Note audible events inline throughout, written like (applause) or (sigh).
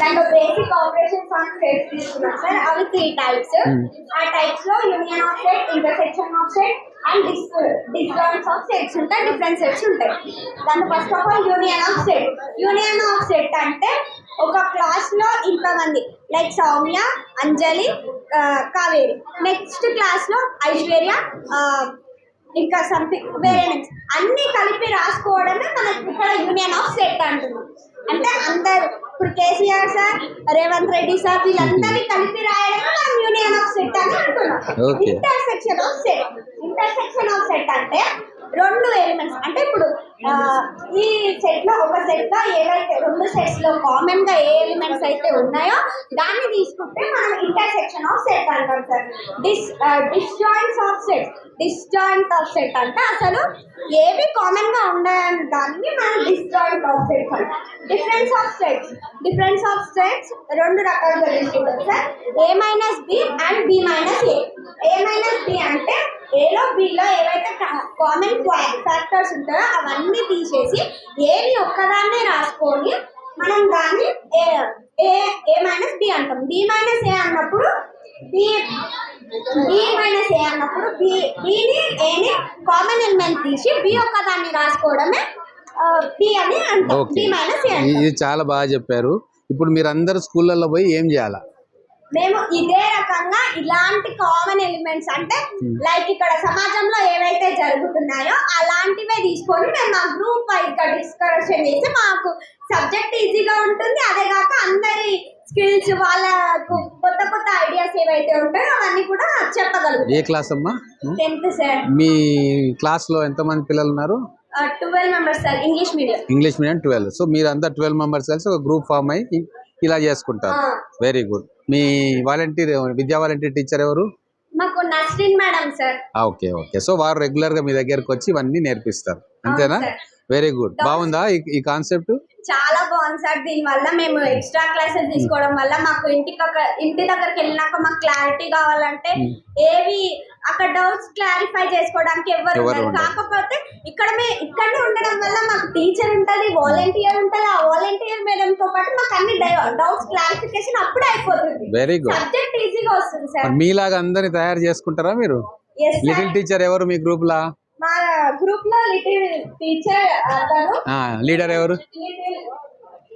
దాంట్లో బేసిక్ తీసుకున్నాం సార్. అవి త్రీ టైప్స్ ఆ టైప్స్లో union of set intersection of set and dis disjoints of sets ఉంటాయి. డిఫరెంట్ సెట్స్ ఉంటాయి. దాంట్లో first of all union of set union of set అంటే ఒక క్లాస్లో ఇంతమంది లైక్ సౌమ్య అంజలి కావేరి. నెక్స్ట్ క్లాస్లో ఐశ్వర్య ఇంకా సంథింగ్ వేరే అన్ని కలిపి రాసుకోవడమే మనకి ఇక్కడ యూనియన్ ఆఫ్ సెట్ అంటున్నాం. అంటే అందరు ఇప్పుడు కేసీఆర్ సార్ రేవంత్ రెడ్డి సార్ వీళ్ళందరినీ కలిపి రాయడమే మనం యూనియన్ ఆఫ్ సెట్ అని అంటున్నాం. Intersection of set intersection of set అంటే రెండు ఎలిమెంట్స్ అంటే ఇప్పుడు ఈ సెట్లో ఒక సెట్లో ఏవైతే రెండు సెట్స్లో కామన్గా ఏ ఎలిమెంట్స్ అయితే ఉన్నాయో దాన్ని తీసుకుంటే మనం ఇంటర్సెక్షన్ ఆఫ్ సెట్ అంటాం sir. Dis disjoints of set disjoint of set అంటే అసలు ఏవి కామన్గా ఉన్నాయని దాన్ని మనం డిస్జాయింట్ ఆఫ్ సెట్స్ అంటాం. Difference of sets difference of sets రెండు రకాలుగా తీసుకుంటాం sir. A minus B and B minus A A minus B అంటే ఏలో బిలో ఏవైతే కామన్ ఫ్యాక్టర్స్ ఉంటాయో అవన్నీ తీసేసి ఏని ఒక్కదాన్నే రాసుకొని మనం దాన్ని A A A minus B అంటాం. బి మైనస్ ఏ అన్నప్పుడు బి బి మైనస్ ఏ అన్నప్పుడు బి బిని ఏని కామన్ ఎలిమెంట్ తీసి బి ఒక్కదాన్ని రాసుకోవడమే బి అని అంటాం. బి మైనస్ ఏ ఇది చాలా బాగా చెప్పారు. ఇప్పుడు మీరు అందరు స్కూళ్ళల్లో పోయి ఏం చేయాలా? మేము ఇదే రకంగా ఇలాంటి కామన్ ఎలిమెంట్స్ అంటే లైక్ ఇక్కడ సమాజంలో ఏవైతే జరుగుతున్నాయో అలాంటివే తీసుకొని మేము మా గ్రూప్గా డిస్కషన్ చేసి మాకు సబ్జెక్ట్ ఈజీగా ఉంటుంది. అదే కాక అందరి స్కిల్స్ వాళ్ళకు కొత్త కొత్త ఐడియాస్ ఏవైతే ఉంటాయో అవన్నీ కూడా చెప్పగలుగుతాం. ఏ క్లాస్ అమ్మా? టెన్త్ సార్ మీ క్లాస్లో ఎంతమంది పిల్లలు ఉన్నారు? Twelve members sir English medium English medium twelve so మీరు అంతా ట్వెల్వ్ మెంబర్స్ కలిసి ఒక గ్రూప్ ఫామ్ అయ్యి ఇలా చేసుకుంటారు. వెరీ గుడ్ మీ వాలంటీర్ విద్యా వాలంటీర్ టీచర్ ఎవరు? మాకు Nasrin madam sir. Okay okay. So వారు రెగ్యులర్గా మీ దగ్గరకు వచ్చి ఇవన్నీ నేర్పిస్తారు. అంతేనా. వెరీ గుడ్ బాగుందా ఈ కాన్సెప్ట్ చాలా బాగుంది సార్. దీని వల్ల మేము ఎక్స్ట్రా క్లాసెస్ తీసుకోవడం వల్ల మాకు ఇంటికి అక్క- ఇంటి దగ్గరికి వెళ్ళినాక మాకు క్లారిటీ కావాలంటే ఏవి అక్కడ డౌట్స్ క్లారిఫై చేసుకోవడానికి ఎవరు ఉండరు. కాకపోతే ఇక్కడ ఇక్కడనే ఉండడం వల్ల మాకు టీచర్ ఉంటది వాలంటీర్ ఉంటది. ఆ వాలంటీర్ మేడం తో పాటు మాకు అన్ని డౌట్స్ క్లారిఫికేషన్ అప్పుడే అయిపోతుంది. వెరీ గుడ్ సబ్జెక్ట్ ఈజీగా వస్తుంది సార్. మీలాగా అందరిని తయారు చేసుకుంటారా మీరు? లిటిల్ టీచర్ ఎవరు మీ గ్రూప్ లా? మా గ్రూప్లో లిటిల్ టీచర్ అతను. లీడర్ ఎవరు?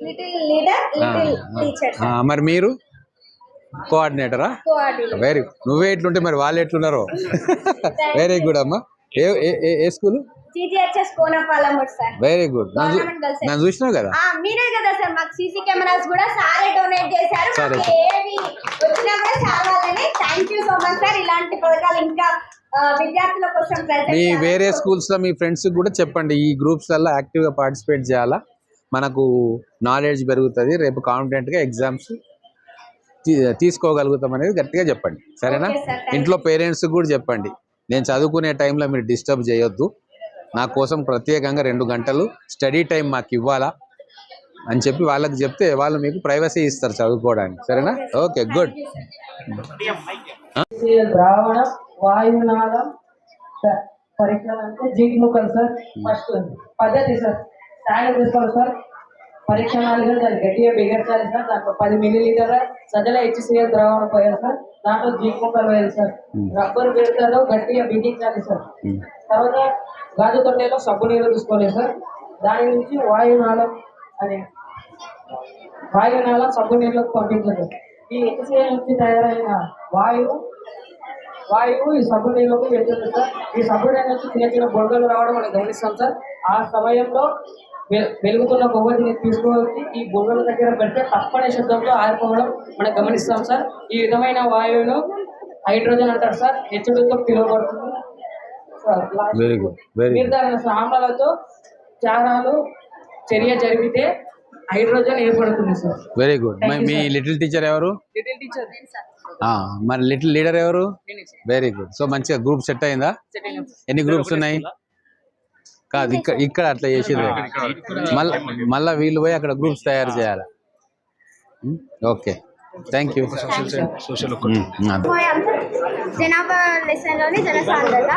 లిటిల్ లీడర్ లిటిల్ టీచర్ మరి మీరు? కోఆర్డినేటరా వెరీ నువ్వే ఎట్లుంటే మరి వాళ్ళు ఎట్లున్నారో? వెరీ గుడ్ (laughs) అమ్మా. ఏ స్కూల్ వెరీ గుడ్ నన్ను చూసినావు కదా? మీరే కదా సార్. మాకు సీసీ కెమెరాస్ కూడా సారే డొనేట్ చేశారు. సరే. మాకు ఏవి వచ్చినా కూడా సార్ వాళ్ళని thank you so much sir. ఇలాంటి పథకాలు ఇంకా విద్యార్థుల కోసం మీ వేరే స్కూల్స్లో మీ ఫ్రెండ్స్ కూడా చెప్పండి. ఈ గ్రూప్స్లలో యాక్టివ్గా పార్టిసిపేట్ చేయాలా? మనకు నాలెడ్జ్ పెరుగుతుంది. రేపు కాన్ఫిడెంట్గా ఎగ్జామ్స్ తీసుకోగలుగుతాం అనేది గట్టిగా చెప్పండి. సరేనా? ఇంట్లో పేరెంట్స్ కూడా చెప్పండి. నేను చదువుకునే టైంలో మీరు డిస్టర్బ్ చేయొద్దు. నా కోసం ప్రత్యేకంగా రెండు గంటలు స్టడీ టైం మాకు ఇవ్వాలా? అని చెప్పి వాళ్ళకి చెప్తే వాళ్ళు మీకు ప్రైవసీ ఇస్తారు చదువుకోవడానికి. సరేనా? Okay good. ద్రావణ వాయునాళ ప- పరీక్షలు అంటే జీగ్ముఖం సార్ ఫస్ట్ పద్ధతి సార్. ట్యాంక్ తీసుకోవాలి సార్. పరీక్ష నాలుగు దాన్ని గట్టిగా బిగర్చాలి సార్. దాంట్లో పది మిల్లీ లీటర్ల సజల హెచ్సిఎల్ ద్రావణం పోయాలి సార్. దాంట్లో జీగ్ముఖం వేయాలి సార్. రబ్బర్ బెడతలో గట్టిగా బిగించాలి సార్. తర్వాత గాజు తొట్టెలో సబ్బు నీళ్ళు తీసుకోవాలి సార్. దాని నుంచి వాయునాళం అనే వాయునాళం సబ్బు నీళ్ళకు పంపించండి. ఈ హెచ్సిఎల్ నుంచి తయారైన వాయువు వాయువు ఈ సబ్బు నీళ్ళకు వెళ్తుంది సార్? ఈ నీళ్ళ నుంచి చిన్న చిన్న బొడగలు రావడం మనం గమనిస్తాం సార్. ఆ సమయంలో వెలుగుతున్న కొవ్వొత్తిని తీసుకువచ్చి ఈ బొడగల దగ్గర పెడితే తప్పని శబ్దంతో ఆరిపోవడం మనం గమనిస్తాం సార్. ఈ విధమైన వాయువును హైడ్రోజన్ అంటారు సార్. హెచ్డుతో పిలువబడుతుంది. నిర్ధారణ సామ్రాలతో చారాలు చర్య జరిగితే హైడ్రోజన్ ఏర్పడుతుంది సార్. వెరీ గుడ్ మీ లిటిల్ టీచర్ ఎవరు? Little teacher. ఆ, మరి లిటిల్ లీడర్ ఎవరు? వెరీ గుడ్ సో మంచిగా గ్రూప్ సెట్ అయిందా? ఎన్ని గ్రూప్స్ ఉన్నాయి? కాదు ఇక్కడ ఇక్కడ అట్లా చేసిర్రు. మళ్ళీ మళ్ళీ వీళ్ళు పోయి అక్కడ గ్రూప్స్ తయారు చేయాలి? ఓకే థ్యాంక్ యూ జనాభా లెసన్లోని జనసాంద్రత.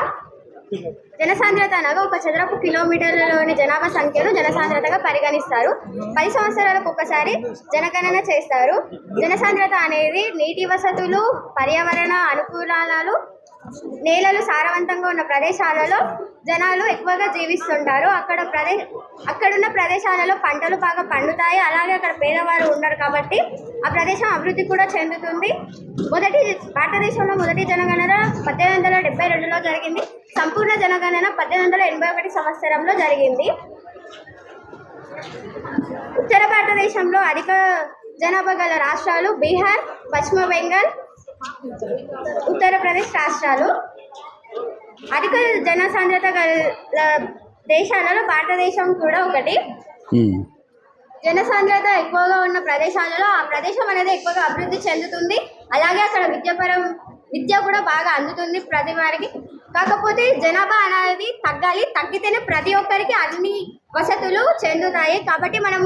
జనసాంద్రత అనగా ఒక చదరపు కిలోమీటర్లలోని జనాభా సంఖ్యను జనసాంద్రతగా పరిగణిస్తారు. పది సంవత్సరాలకు ఒకసారి జనగణన చేస్తారు. జనసాంద్రత అనేది నీటి వసతులు పర్యావరణ అనుకూలాలు నేలలు సారవంతంగా ఉన్న ప్రదేశాలలో జనాలు ఎక్కువగా జీవిస్తుంటారు. అక్కడ ప్రదే అక్కడున్న ప్రదేశాలలో పంటలు బాగా పండుతాయి. అలాగే అక్కడ పేదవారు ఉండరు కాబట్టి ఆ ప్రదేశం అభివృద్ధి కూడా చెందుతుంది. మొదటి భారతదేశంలో మొదటి జనగణన పద్దెనిమిది వందల డెబ్బై రెండులో జరిగింది. సంపూర్ణ జనగణన పద్దెనిమిది వందల ఎనభై ఒకటి సంవత్సరంలో జరిగింది. ఉత్తర భారతదేశంలో అధిక జనాభా గల రాష్ట్రాలు బీహార్ పశ్చిమ బెంగాల్ ఉత్తరప్రదేశ్ రాష్ట్రాలు. అధిక జనసాంద్రత గల దేశాలలో భారతదేశం కూడా ఒకటి. జనసాంద్రత ఎక్కువగా ఉన్న ప్రదేశాలలో ఆ ప్రదేశం అనేది ఎక్కువగా అభివృద్ధి చెందుతుంది. అలాగే అక్కడ విద్యాపరం విద్య కూడా బాగా అందుతుంది ప్రతి వారికి. కాకపోతే జనాభా అనేది తగ్గాలి తగ్గితేనే ప్రతి ఒక్కరికి అన్ని వసతులు చెందుతాయి. కాబట్టి మనం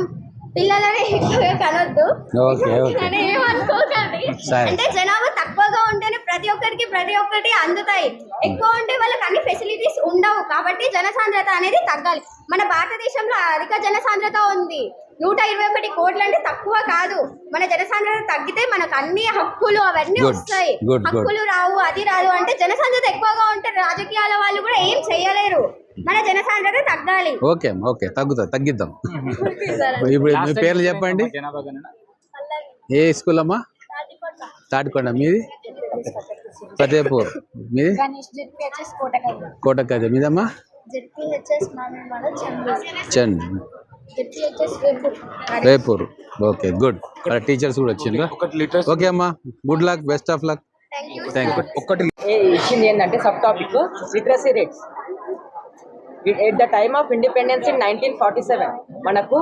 పిల్లలని ఎక్కువగా (laughs) ఏమనుకోకండి. సరే. అంటే జనాభా తక్కువగా ఉంటేనే ప్రతి ఒక్కరికి ప్రతి ఒక్కటి అందుతాయి. ఎక్కువ ఉంటే వాళ్ళకి అన్ని ఫెసిలిటీస్ ఉండవు. కాబట్టి జనసాంద్రత అనేది తగ్గాలి. మన భారతదేశంలో అధిక జనసాంద్రత ఉంది. నూట ఇరవై ఒకటి కోట్లు అంటే తక్కువ కాదు. మన జనసాంద్రత తగ్గితే మనకు అన్ని హక్కులు అవన్నీ. వస్తాయి. హక్కులు రావు అది రాదు అంటే జనసాంద్రత ఎక్కువగా ఉంటే రాజకీయాల వాళ్ళు కూడా ఏం చేయలేరు. మన జనసాంద్రత తగ్గాలి. ఓకే అమ్మా ఓకే. తగ్గుతా తగ్గిద్దాం. ఇప్పుడు మీ పేర్లు చెప్పండి. ఏ స్కూల్ అమ్మా? తాటికొండ. మీది? ఫతేపూర్ మీది? కోటక్కది మీదమ్మా? చండ్ రేపూర్. Okay good. అక్కడ టీచర్స్ కూడా వచ్చిండ్రా? లీటర్స్. ఓకే అమ్మా. Good luck best of luck. Thank you ఒక్కటి ఇచ్చింది ఏంటంటే sub topic literacy rates. At the time of independence in nineteen forty seven మనకు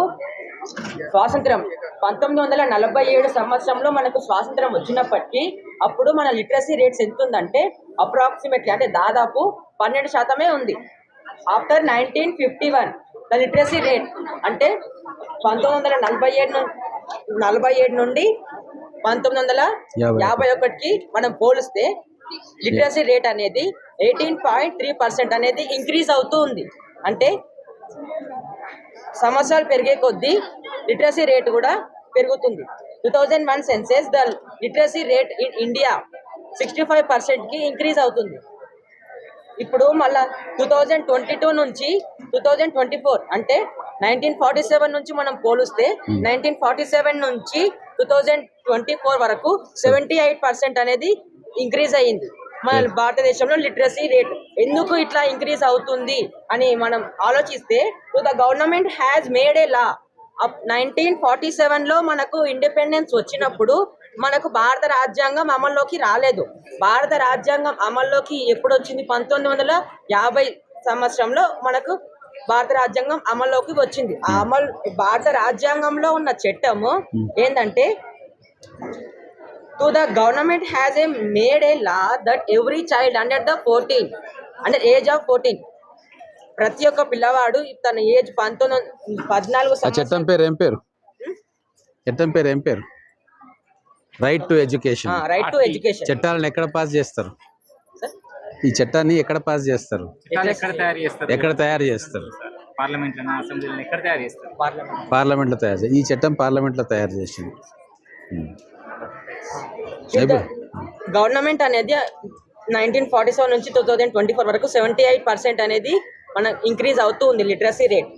స్వాతంత్రం పంతొమ్మిది వందల నలభై ఏడు సంవత్సరంలో మనకు స్వాతంత్రం వచ్చినప్పటికీ అప్పుడు మన లిటరసీ రేట్స్ ఎంత ఉందంటే అప్రాక్సిమేట్లీ అంటే దాదాపు పన్నెండు శాతమే ఉంది. After nineteen fifty one the literacy rate అంటే పంతొమ్మిది వందల నలభై ఏడు నలభై ఏడు నుండి పంతొమ్మిది వందల యాభై ఒకటికి మనం పోలిస్తే లిటరసీ రేట్ అనేది ఎయిటీన్ పాయింట్ త్రీ పర్సెంట్ అనేది ఇంక్రీజ్ అవుతూ ఉంది. అంటే సంవత్సరాలు పెరిగే కొద్దీ లిటరసీ రేట్ కూడా పెరుగుతుంది. Two thousand one census the literacy rate in India sixty five పర్సెంట్కి ఇంక్రీజ్ అవుతుంది. ఇప్పుడు మళ్ళా టూ థౌజండ్ ట్వంటీ టూ నుంచి టూ థౌజండ్ ట్వంటీ ఫోర్ అంటే నైన్టీన్ ఫార్టీ సెవెన్ నుంచి మనం పోలిస్తే నైన్టీన్ ఫార్టీ సెవెన్ నుంచి టూ థౌజండ్ ట్వంటీ ఫోర్ వరకు సెవెంటీ ఎయిట్ పర్సెంట్ అనేది ఇంక్రీజ్ అయ్యింది. మన భారతదేశంలో లిటరసీ రేట్ ఎందుకు ఇట్లా ఇంక్రీజ్ అవుతుంది అని మనం ఆలోచిస్తే to the government has made a law nineteen forty సెవెన్లో మనకు ఇండిపెండెన్స్ వచ్చినప్పుడు మనకు భారత రాజ్యాంగం అమల్లోకి రాలేదు. భారత రాజ్యాంగం అమల్లోకి ఎప్పుడు వచ్చింది పంతొమ్మిది వందల యాభై సంవత్సరంలో మనకు భారత రాజ్యాంగం అమల్లోకి వచ్చింది. ఆ అమల్ భారత రాజ్యాంగంలో ఉన్న చట్టము ఏంటంటే to the government has a made a law that every child under the fourteen under age of fourteen ప్రతి ఒక్క పిల్లవాడు తన ఏజ్ పంతొమ్మిది పద్నాలుగు చట్టం పేరు ఏం పేరు? చట్టం పేరు ఏం పేరు? Right to education right to education చట్టాలను ఎక్కడ పాస్ చేస్తారు? ఈ చట్టాన్ని ఎక్కడ పాస్ చేస్తారు? ఎక్కడ తయారు చేస్తారు? పార్లమెంట్లో తయారు చేస్తారు? పార్లమెంట్. పార్లమెంట్లో తయారు చేస్తారు ఈ చట్టం పార్లమెంట్లో తయారు చేసింది. గవర్నమెంట్ అనేది నైన్టీన్ ఫార్టీ సెవెన్ నుంచి టూ థౌజండ్ ట్వంటీ ఫోర్ వరకు సెవెంటీ ఎయిట్ పర్సెంట్ అనేది మన ఇంక్రీజ్ అవుతూ ఉంది literacy rate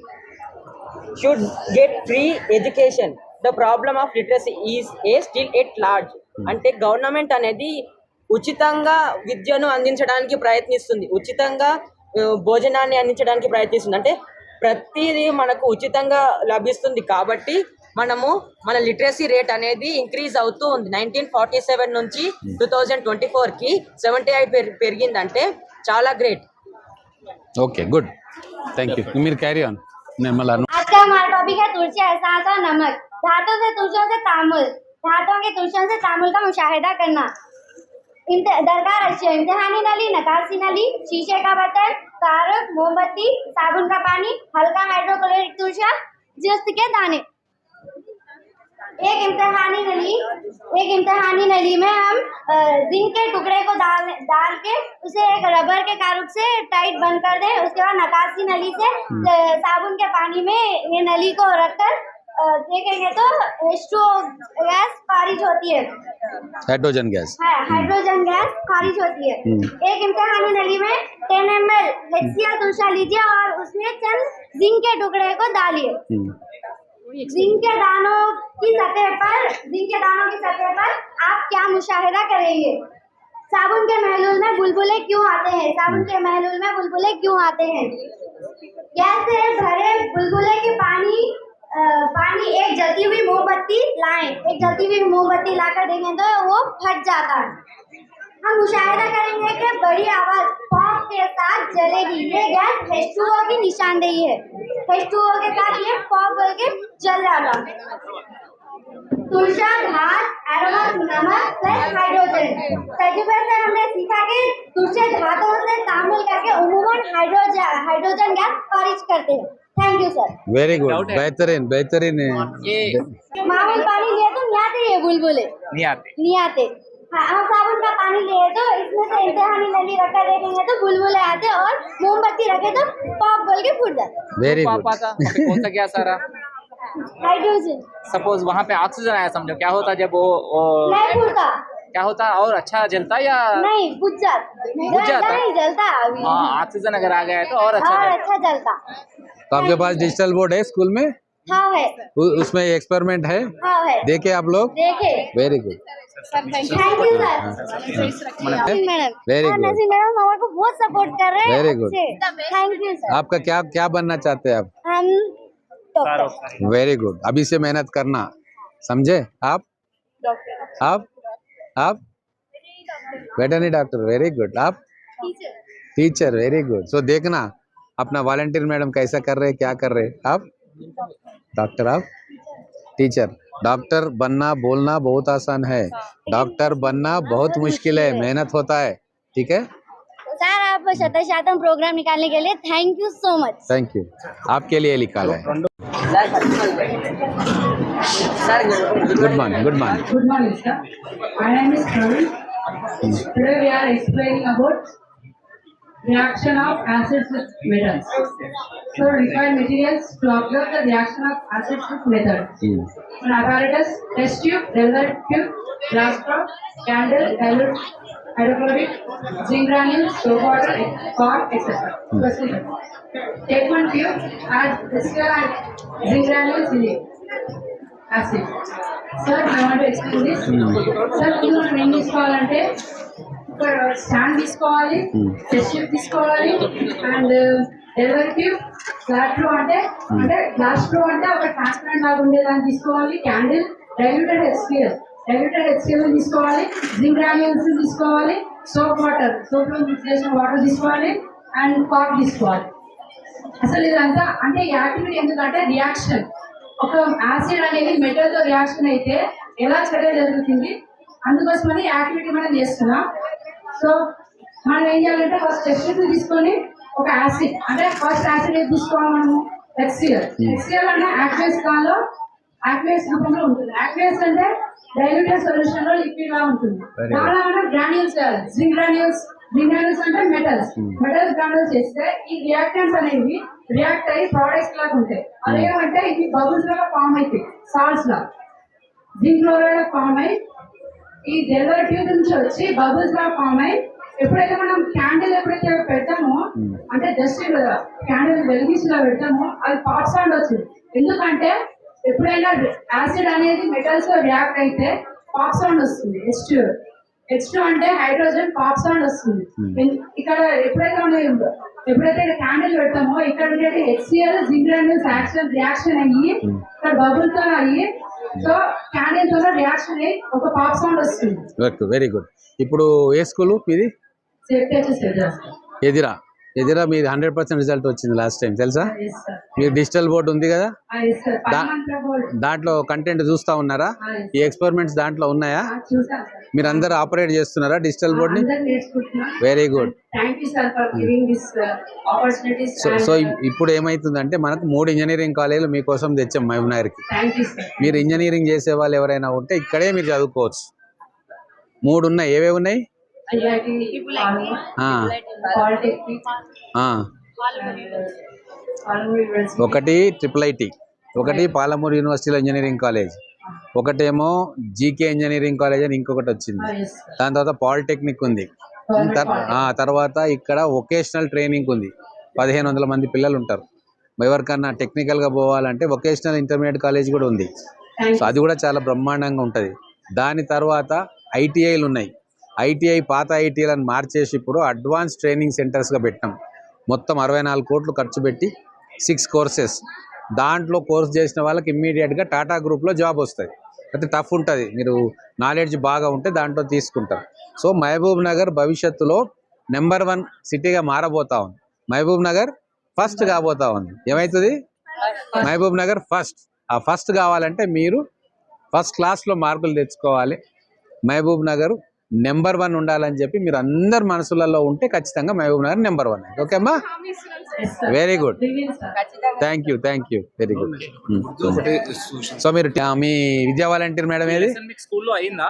should get free education the problem of literacy is a still at large అంటే గవర్నమెంట్ అనేది ఉచితంగా విద్యను అందించడానికి ప్రయత్నిస్తుంది. ఉచితంగా భోజనాన్ని అందించడానికి ప్రయత్నిస్తుంది. అంటే ప్రతిదీ మనకు ఉచితంగా లభిస్తుంది కాబట్టి మనము మన లిటరసీ రేట్ అనేది ఇంక్రీజ్ అవుతూ ఉంది నైన్టీన్ ఫార్టీ సెవెన్ నుంచి టూ థౌజండ్ ట్వంటీ ఫోర్కి సెవెంటీ ఎయిట్ పెరిగిందంటే చాలా great okay good thank you మీరు క్యారీ ఆన్ నేను మళ్ళీ అను- आज का हमारा टॉपिक है तुलसी एहसास और नमक धातों से तुलसियों से तामुल धातुओं के तुलसियों से तामुल का मुशाहिदा करना इम्त- दरकार अशिया इम्तिहानी नली नकासी नली शीशे का बर्तन कारक मोमबत्ती साबुन का पानी हल्का हाइड्रोक्लोरिक तुलसिया जिस्त के दाने एक इम्तहानी नली एक इम्तहानी नली में हम जिंक के टुकड़े को डाल डाल के उसे एक रबर के कारूप से टाइट बंद कर दें उसके बाद नकासी नली से साबुन के पानी में ये नली को रखकर देखेंगे तो H2O गैस खारिज होती है। Hydrogen gas. हाँ, हाइड्रोजन गैस खारिज होती है। हम्म। एक इम्तहानी नली में टेन एम एल दूसरा लीजिए और उसमें चंद जिंक के टुकड़े को डालिए। हम्म, जिंक के दानों की सतह पर जिंक के दानों की सतह पर आप क्या मुशाहिदा करेंगे? साबुन के महलूल में बुलबुले क्यों आते हैं? साबुन के महलूल में बुलबुले क्यों आते हैं? गैस से भरे बुलबुले के पानी अ, पानी एक जलती हुई मोमबत्ती लाएँ। एक जलती हुई मोमबत्ती लाकर देंगे तो वो फट जाता है। हम मुशाहिदा करेंगे कि बड़ी आवाज़ के साथ जलेगी। ये गैस H2O की निशानदेही है। H2O के साथ ये पॉप बोल के जल जाएगा तुलसा घात एरोमा नमक प्लस हाइड्रोजन तजुर्बे से हमने सीखा कि तुलसे धातुओं से तामुल करके उमूमन हाइड्रोजन हाइड्रोजन गैस खारिज करते हैं। Thank you sir very good बेहतरीन बेहतरीन ये मामूल पानी लिए तो नहीं आते ये बुलबुले? नहीं आते। नहीं आते। हाँ हम साबुन का पानी लिए तो इसमें से इम्तिहानी नली रखकर देखेंगे तो बुलबुले आते और मोमबत्ती रखे तो पॉप बोल के फूट जाते। वेरी गुड कौन सा आ रहा हाइड्रोजन। सपोज़ वहाँ पे ऑक्सीजन आया समझो। क्या होता जब वो, वो नहीं फूटता क्या होता? और अच्छा जलता या नहीं बुझ जाता बुझ जाता? जलता नहीं जलता अभी। हाँ ऑक्सीजन अगर आ गया है तो और अच्छा और अच्छा जलता। तो आपके पास डिजिटल बोर्ड है स्कूल में? हाँ है। उ- उसमें एक्सपेरिमेंट है? हाँ है। देखे आप लोग? देखे। Very good thank you sir madam good. Naseem madam हमारे को बहुत सपोर्ट कर रहे हैं। Very good. Thank you sir आपका क्या क्या बनना चाहते हैं आप? हम वेरी गुड अभी से मेहनत करना। समझे? आप? आप? आप? वेटरनरी डॉक्टर वेरी गुड आप? टीचर वेरी गुड सो देखना अपना वॉलेंटियर मैडम कैसा कर रहे क्या कर रहे? आप? डॉक्टर आप? टीचर डॉक्टर बनना बोलना बहुत आसान है। डॉक्टर बनना बहुत मुश्किल है मेहनत होता है ठीक है? सर आप शतशातम प्रोग्राम निकालने के लिए thank you so much thank you आपके लिए निकाला है। Good morning good morning Good morning, reaction of acids with metals. So required materials to observe the reaction of acids with metals. An apparatus, test tube, delaware tube, glass top, candle, dilute, hydrochloric, zinc granules, soap water, cork, etc. Procedure. Take one tube, add distill and zinc granules in it. Acid. Sir, I want to explain this. Sir ఇది మనం ఏం తీసుకోవాలంటే ఒక stand తీసుకోవాలి tube తీసుకోవాలి. And delivery tube glass true అంటే అంటే glass true అంటే ఒక ట్రాన్స్పరెంట్ లాగా ఉండేదాన్ని తీసుకోవాలి. Candle diluted HCl diluted HCl తీసుకోవాలి. జింక్ గ్రాన్యూల్స్ తీసుకోవాలి. సోప్ వాటర్ సోప్లో మిక్స్ చేసిన వాటర్ తీసుకోవాలి. అండ్ కాక్ తీసుకోవాలి. అసలు ఇదంతా అంటే యాక్టివిటీ ఎందుకంటే రియాక్షన్. ఒక యాసిడ్ అనేది మెటల్తో రియాక్షన్ అయితే ఎలా చర్య జరుగుతుంది? అందుకోసమని యాక్టివిటీ మనం చేస్తున్నాం. సో మనం ఏం చేయాలంటే ఫస్ట్ టెస్ట్ తీసుకొని ఒక యాసిడ్ అంటే ఫస్ట్ యాసిడ్ ఏది తీసుకోవాలి మనము? హెచ్సిఎల్ హెచ్సిఎల్ అంటే యాక్వేస్ కాలో యాక్వేస్ రూపంలో ఉంటుంది. యాక్వేస్ అంటే డైల్యూటెడ్ సొల్యూషన్లో లిక్విడ్గా ఉంటుంది. దానిలో మనం గ్రాన్యూల్స్ చేయాలి. జింక్ గ్రాన్యూల్స్ గ్రాన్యూల్స్ అంటే మెటల్స్ మెటల్స్ గ్రాన్యూల్స్ చేస్తే ఈ రియాక్టెంట్స్ అనేవి రియాక్ట్ అయ్యి ప్రోడక్ట్స్ లాగా ఉంటాయి. అదేమంటే ఇవి బబుల్స్ లాగా ఫామ్ అవుతాయి. సాల్ట్స్ లా. జింక్ క్లోరైడ్ ఫామ్ అయ్యి ఈ డెలివరీ ట్యూబ్ నుంచి వచ్చి బబుల్స్ లాగా ఫామ్ అయ్యి ఎప్పుడైతే మనం క్యాండిల్ ఎప్పుడైతే పెడతామో అంటే జస్ట్ క్యాండిల్ వెలిగించిలా పెడతామో అది పాప్ సౌండ్ వచ్చింది ఎందుకంటే ఎప్పుడైనా యాసిడ్ అనేది మెటల్స్తో రియాక్ట్ అయితే పాప్ సౌండ్ వస్తుంది. హెచ్ హెచ్ అంటే హైడ్రోజన్ పాప్ సౌండ్ వస్తుంది. ఎన్- ఇక్కడ ఎప్పుడైతే మనం ఎప్పుడైతే క్యాండిల్ పెడతామో ఇక్కడ ఉండేది హెచ్సిఎల్ జింగ్రాన్యూల్స్ యాక్షన్ రియాక్షన్ అయ్యి ఇక్కడ బబుల్తో అయ్యి సో క్యాండిల్తో రియాక్షన్ అయ్యి ఒక పాప్ సౌండ్ వస్తుంది. వెరీ గుడ్ ఇప్పుడు ఏ స్కూలు ఇది? ఎదిరా? ఎదురా మీది హండ్రెడ్ పర్సెంట్ రిజల్ట్ వచ్చింది లాస్ట్ టైం తెలుసా? మీకు డిజిటల్ బోర్డు ఉంది కదా? బోర్డ్ దాంట్లో కంటెంట్ చూస్తా ఉన్నారా? ఈ ఎక్స్పెరిమెంట్స్ దాంట్లో ఉన్నాయా? సార్ మీరు అందరు ఆపరేట్ చేస్తున్నారా డిజిటల్ బోర్డ్ని వెరీ గుడ్ సో సో ఇప్- ఇప్పుడు ఏమైతుందంటే మనకు మూడు ఇంజనీరింగ్ కాలేజీలు మీకోసం తెచ్చాం మహబూబ్నగర్కి మీరు ఇంజనీరింగ్ చేసే వాళ్ళు ఎవరైనా ఉంటే ఇక్కడే మీరు చదువుకోవచ్చు. మూడు ఉన్నాయి. ఏవేవి ఉన్నాయి? ఒకటి ట్రిపుల్ ఐటి ఒకటి పాలమూరు యూనివర్సిటీలో ఇంజనీరింగ్ కాలేజ్ ఒకటేమో జీకే ఇంజనీరింగ్ కాలేజ్ అని ఇంకొకటి వచ్చింది. దాని తర్వాత పాలిటెక్నిక్ ఉంది. తర్వాత ఇక్కడ వొకేషనల్ ట్రైనింగ్ ఉంది. పదిహేను వందల మంది పిల్లలు ఉంటారు. ఎవరికన్నా టెక్నికల్గా పోవాలంటే వొకేషనల్ ఇంటర్మీడియట్ కాలేజ్ కూడా ఉంది. సో అది కూడా చాలా బ్రహ్మాండంగా ఉంటుంది. దాని తర్వాత ఐటీఐలు ఉన్నాయి. ఐటీఐ పాత ఐటీఐలను మార్చేసి ఇప్పుడు అడ్వాన్స్ ట్రైనింగ్ సెంటర్స్గా పెట్టినాం. మొత్తం అరవై నాలుగు కోట్లు ఖర్చు పెట్టి సిక్స్ కోర్సెస్ దాంట్లో కోర్స్ చేసిన వాళ్ళకి ఇమ్మీడియట్గా టాటా గ్రూప్లో జాబ్ వస్తుంది అంటే టఫ్ ఉంటుంది. మీరు నాలెడ్జ్ బాగా ఉంటే దాంట్లో తీసుకుంటారు. సో మహబూబ్ నగర్ భవిష్యత్తులో నెంబర్ వన్ సిటీగా మారబోతా ఉంది. మహబూబ్ నగర్ ఫస్ట్ కాబోతా ఉంది. ఏమవుతుంది మహబూబ్ నగర్ ఫస్ట్ ఆ ఫస్ట్ కావాలంటే మీరు ఫస్ట్ క్లాస్లో మార్కులు తెచ్చుకోవాలి. మహబూబ్ నగర్ నెంబర్ వన్ ఉండాలని చెప్పి మీరు అందరు మనసులలో ఉంటే ఖచ్చితంగా Mahabubnagar number one. Okay అమ్మా? Very good thank you thank you very good so మీరు మీ విద్యా వాలంటీర్ మేడం ఏది? స్కూల్లో అయిందా?